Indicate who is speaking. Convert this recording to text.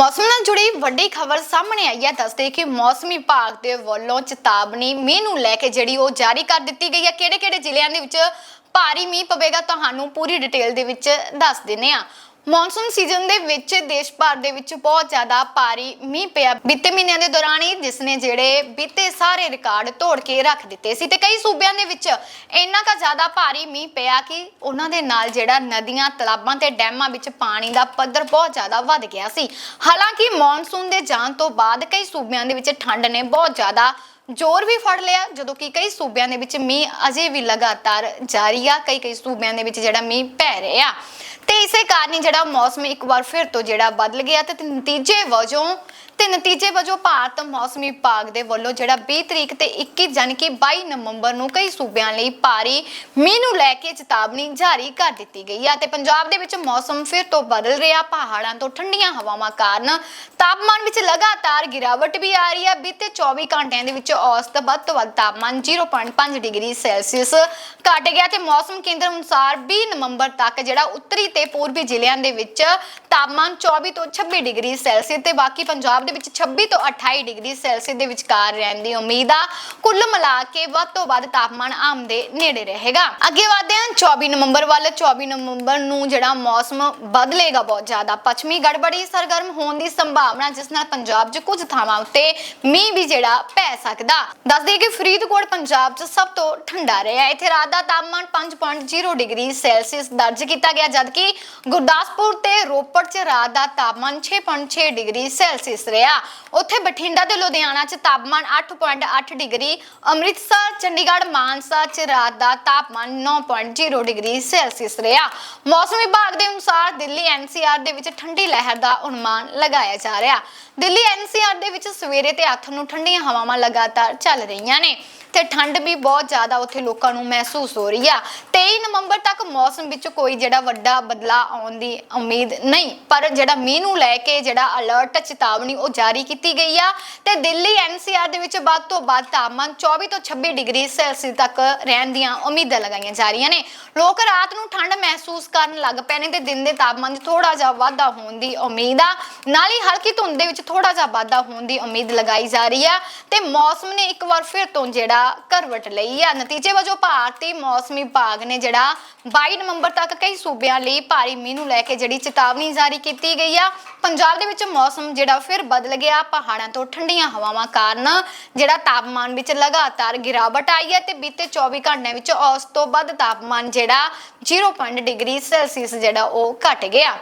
Speaker 1: ਮੌਸਮ ਨਾਲ ਜੁੜੀ ਵੱਡੀ ਖਬਰ ਸਾਹਮਣੇ ਆਈ ਹੈ। ਦੱਸਦੇ ਕਿ ਮੌਸਮੀ ਵਿਭਾਗ ਦੇ ਵੱਲੋਂ ਚੇਤਾਵਨੀ ਮੀਂਹ ਨੂੰ ਲੈ ਕੇ ਜਿਹੜੀ ਉਹ ਜਾਰੀ ਕਰ ਦਿੱਤੀ ਗਈ ਹੈ। ਕਿਹੜੇ-ਕਿਹੜੇ ਜ਼ਿਲ੍ਹਿਆਂ ਦੇ ਵਿੱਚ ਭਾਰੀ ਮੀਂਹ ਪਵੇਗਾ ਤੁਹਾਨੂੰ ਪੂਰੀ ਡਿਟੇਲ ਦੇ ਵਿੱਚ ਦੱਸ ਦਿੰਨੇ ਆ ਮੌਨਸੂਨ ਸੀਜ਼ਨ ਦੇ ਵਿੱਚ ਦੇਸ਼ ਭਰ ਦੇ ਵਿੱਚ ਬਹੁਤ ਜ਼ਿਆਦਾ ਭਾਰੀ ਮੀਂਹ ਪਿਆ। ਬੀਤੇ ਮਹੀਨਿਆਂ ਦੇ ਦੌਰਾਨ ਹੀ ਜਿਸ ਨੇ ਜਿਹੜੇ ਬੀਤੇ ਸਾਰੇ ਰਿਕਾਰਡ ਤੋੜ ਕੇ ਰੱਖ ਦਿੱਤੇ ਸੀ ਤੇ ਕਈ ਸੂਬਿਆਂ ਦੇ ਵਿੱਚ ਇੰਨਾ ਕਾ ਜ਼ਿਆਦਾ ਭਾਰੀ ਮੀਂਹ ਪਿਆ ਕਿ ਉਹਨਾਂ ਦੇ ਨਾਲ ਜਿਹੜਾ ਨਦੀਆਂ, ਤਲਾਬਾਂ ਤੇ ਡੈਮਾਂ ਵਿੱਚ ਪਾਣੀ ਦਾ ਪੱਧਰ ਬਹੁਤ ਜ਼ਿਆਦਾ ਵੱਧ ਗਿਆ ਸੀ। ਹਾਲਾਂਕਿ ਮੌਨਸੂਨ ਦੇ ਜਾਣ ਤੋਂ ਬਾਅਦ ਕਈ ਸੂਬਿਆਂ ਦੇ ਵਿੱਚ ਠੰਡ ਨੇ ਬਹੁਤ ਜ਼ਿਆਦਾ ਜ਼ੋਰ ਵੀ ਫੜ ਲਿਆ, ਜਦੋਂ ਕਿ ਕਈ ਸੂਬਿਆਂ ਦੇ ਵਿੱਚ ਮੀਂਹ ਅਜੇ ਵੀ ਲਗਾਤਾਰ ਜਾਰੀ ਆ, ਕਈ ਕਈ ਸੂਬਿਆਂ ਦੇ ਵਿੱਚ ਜਿਹੜਾ ਮੀਂਹ ਪੈ ਰਿਹਾ। ਤੇ ਇਸੇ ਕਾਰਨ ਹੀ ਜਿਹੜਾ ਮੌਸਮ ਇੱਕ ਵਾਰ ਫਿਰ ਤੋਂ ਜਿਹੜਾ ਬਦਲ ਗਿਆ ਤੇ ਨਤੀਜੇ ਵਜੋਂ, ਤੇ ਨਤੀਜੇ ਵਜੋਂ ਭਾਰਤ ਮੌਸਮੀ ਵਿਭਾਗ ਦੇ ਵੱਲੋਂ ਜਿਹੜਾ 20 ਤਰੀਕ ਤੇ 21 ਜਾਣੀ ਕਿ 22 ਨਵੰਬਰ ਨੂੰ ਕਈ ਸੂਬਿਆਂ ਲਈ ਭਾਰੀ ਮੀਂਹ ਨੂੰ ਲੈ ਕੇ ਚੇਤਾਵਨੀ ਜਾਰੀ ਕਰ ਦਿੱਤੀ ਗਈ ਹੈ ਤੇ ਪੰਜਾਬ ਦੇ ਵਿੱਚ ਮੌਸਮ ਫਿਰ ਤੋਂ ਬਦਲ ਰਿਹਾ, ਪਹਾੜਾਂ ਤੋਂ ਠੰਡੀਆਂ ਹਵਾਵਾਂ ਕਾਰਨ ਤਾਪਮਾਨ ਵਿੱਚ ਲਗਾਤਾਰ ਗਿਰਾਵਟ ਵੀ ਆ ਰਹੀ ਹੈ ਬੀਤੇ 24 ਘੰਟਿਆਂ ਦੇ ਵਿੱਚ ਔਸਤ ਵੱਧ ਤੋਂ ਵੱਧ ਤਾਪਮਾਨ 0.5 ਡਿਗਰੀ ਸੈਲਸੀਅਸ ਘਟ ਗਿਆ ਤੇ ਮੌਸਮ ਕੇਂਦਰ ਅਨੁਸਾਰ 20 ਨਵੰਬਰ ਤੱਕ ਜਿਹੜਾ ਉੱਤਰੀ ਤੇ ਪੂਰਬੀ ਜ਼ਿਲ੍ਹਿਆਂ ਦੇ ਵਿੱਚ ਤਾਪਮਾਨ 24 ਤੋਂ 26 ਡਿਗਰੀ ਸੈਲਸੀਅਸ ਤੇ ਬਾਕੀ ਪੰਜਾਬ ਦੇ ਵਿੱਚ 26 ਤੋਂ 28 ਡਿਗਰੀ ਸੈਲਸੀਅਸ ਦੇ ਵਿਚਕਾਰ ਰਹਿਣ ਦੀ ਉਮੀਦ ਆ। ਕੁੱਲ ਮਿਲਾ ਕੇ ਵੱਧ ਤੋਂ ਵੱਧ ਤਾਪਮਾਨ ਆਮ ਦੇ ਨੇੜੇ ਰਹੇਗਾ। ਅੱਗੇ ਵਧਦੇ ਹਾਂ 24 ਨਵੰਬਰ ਵੱਲ। 24 ਨਵੰਬਰ ਨੂੰ ਜਿਹੜਾ ਮੌਸਮ ਬਦਲੇਗਾ ਬਹੁਤ ਜ਼ਿਆਦਾ। ਪੱਛਮੀ ਗੜਬੜੀ, ਸਰਗਰਮ ਹੋਣ ਦੀ ਸੰਭਾਵਨਾ, ਜਿਸ ਨਾਲ ਪੰਜਾਬ 'ਚ ਕੁਝ ਥਾਵਾਂ ਉੱਤੇ ਮੀਂਹ ਵੀ ਜਿਹੜਾ ਪੈ ਸਕਦਾ ਦੱਸ ਦਈਏ ਕਿ ਫਰੀਦਕੋਟ, ਪੰਜਾਬ 'ਚ ਸਭ ਤੋਂ ਠੰਡਾ ਰਿਹਾ। ਇੱਥੇ ਰਾਤ ਦਾ ਤਾਪਮਾਨ 5.0 ਡਿਗਰੀ ਸੈਲਸੀਅਸ ਦਰਜ ਕੀਤਾ ਗਿਆ, ਜਦਕਿ ਗੁਰਦਾਸਪੁਰ ਤੇ ਰੋਪੜ 'ਚ ਰਾਤ ਦਾ ਤਾਪਮਾਨ 6.6 ਡਿਗਰੀ ਸੈਲਸੀਅਸ ਰਿਹਾ। ਉੱਥੇ ਬਠਿੰਡਾ ਤੇ ਲੁਧਿਆਣਾ 'ਚ ਤਾਪਮਾਨ 8.8 ਡਿਗਰੀ, ਅੰਮ੍ਰਿਤਸਰ, ਚੰਡੀਗੜ੍ਹ, ਮਾਨਸਾ 'ਚ ਰਾਤ ਦਾ ਤਾਪਮਾਨ 9.0 ਡਿਗਰੀ ਸੈਲਸੀਅਸ ਰਿਹਾ। ਮੌਸਮ ਵਿਭਾਗ ਦੇ ਅਨੁਸਾਰ ਦਿੱਲੀ ਐਨਸੀਆਰ ਦੇ ਵਿੱਚ ਠੰਡੀ ਲਹਿਰ ਦਾ ਅਨੁਮਾਨ ਲਗਾਇਆ ਜਾ ਰਿਹਾ। ਦਿੱਲੀ ਐਨਸੀਆਰ ਦੇ ਵਿੱਚ ਸਵੇਰੇ ਤੇ ਹੱਥ ਨੂੰ ਠੰਡੀਆਂ ਹਵਾਵਾਂ ਲਗਾਤਾਰ ਚੱਲ ਰਹੀਆਂ ਨੇ। ਤੇ ਠੰਡ ਵੀ ਬਹੁਤ ਜ਼ਿਆਦਾ ਉੱਥੇ ਲੋਕਾਂ ਨੂੰ ਮਹਿਸੂਸ ਹੋ ਰਹੀ ਆ। 23 ਨਵੰਬਰ ਤੱਕ ਮੌਸਮ ਵਿੱਚ ਕੋਈ ਜਿਹੜਾ ਵੱਡਾ ਬਦਲਾਅ ਆਉਣ ਦੀ ਉਮੀਦ ਨਹੀਂ, ਪਰ ਜਿਹੜਾ ਮੀਂਹ ਨੂੰ ਲੈ ਕੇ ਜਿਹੜਾ ਅਲਰਟ ਚੇਤਾਵਨੀ ਉਹ ਜਾਰੀ ਕੀਤੀ ਗਈ ਆ ਤੇ ਦਿੱਲੀ ਐਨਸੀਆਰ ਦੇ ਵਿੱਚ ਵੱਧ ਤੋਂ ਵੱਧ ਤਾਪਮਾਨ 24 ਤੋਂ 26 ਡਿਗਰੀ ਸੈਲਸੀਅਸ ਤੱਕ ਰਹਿਣ ਦੀਆਂ ਉਮੀਦਾਂ ਲਗਾਈਆਂ ਜਾ ਰਹੀਆਂ ਨੇ। ਲੋਕ ਰਾਤ ਨੂੰ ਠੰਡ ਮਹਿਸੂਸ ਕਰਨ ਲੱਗ ਪਏ ਨੇ ਤੇ ਦਿਨ ਦੇ ਤਾਪਮਾਨ 'ਚ ਥੋੜਾ ਜਿਹਾ ਵਾਧਾ ਹੋਣ ਦੀ ਉਮੀਦ ਆ। ਨਾਲ ਹੀ ਹਲਕੀ ਧੁੰਦ ਦੇ ਵਿੱਚ ਥੋੜਾ ਜਿਹਾ ਵਾਧਾ ਹੋਣ ਦੀ ਉਮੀਦ ਲਗਾਈ ਜਾ ਰਹੀ ਆ ਤੇ ਮੌਸਮ ਨੇ ਇੱਕ ਵਾਰ ਫਿਰ ਤੋਂ ਜਿਹੜਾ ਕਰਵਟ ਲਈ ਆ। ਨਤੀਜੇ ਵਜੋਂ ਭਾਰਤੀ ਮੌਸਮੀ ਵਿਭਾਗ ਨੇ ਜਿਹੜਾ 22 ਨਵੰਬਰ ਤੱਕ ਕਈ ਸੂਬਿਆਂ ਲਈ ਭਾਰੀ ਮੀਂਹ ਨੂੰ ਲੈ ਕੇ ਜਿਹੜੀ ਚੇਤਾਵਨੀ ਜਾਰੀ ਕੀਤੀ ਗਈ ਆ। ਪੰਜਾਬ ਦੇ ਵਿੱਚ ਮੌਸਮ ਜਿਹੜਾ ਫਿਰ ਬਦਲ ਗਿਆ। ਪਹਾੜਾਂ ਤੋਂ ਠੰਡੀਆਂ ਹਵਾਵਾਂ ਕਾਰਨ ਜਿਹੜਾ ਤਾਪਮਾਨ ਵਿੱਚ ਲਗਾਤਾਰ ਗਿਰਾਵਟ ਆਈ ਹੈ ਤੇ ਬੀਤੇ 24 ਘੰਟਿਆਂ ਵਿੱਚ ਔਸਤ ਤੋਂ ਵੱਧ ਤਾਪਮਾਨ ਜਿਹੜਾ 0.5 ਡਿਗਰੀ ਸੈਲਸੀਅਸ ਜਿਹੜਾ ਉਹ ਘਟ ਗਿਆ।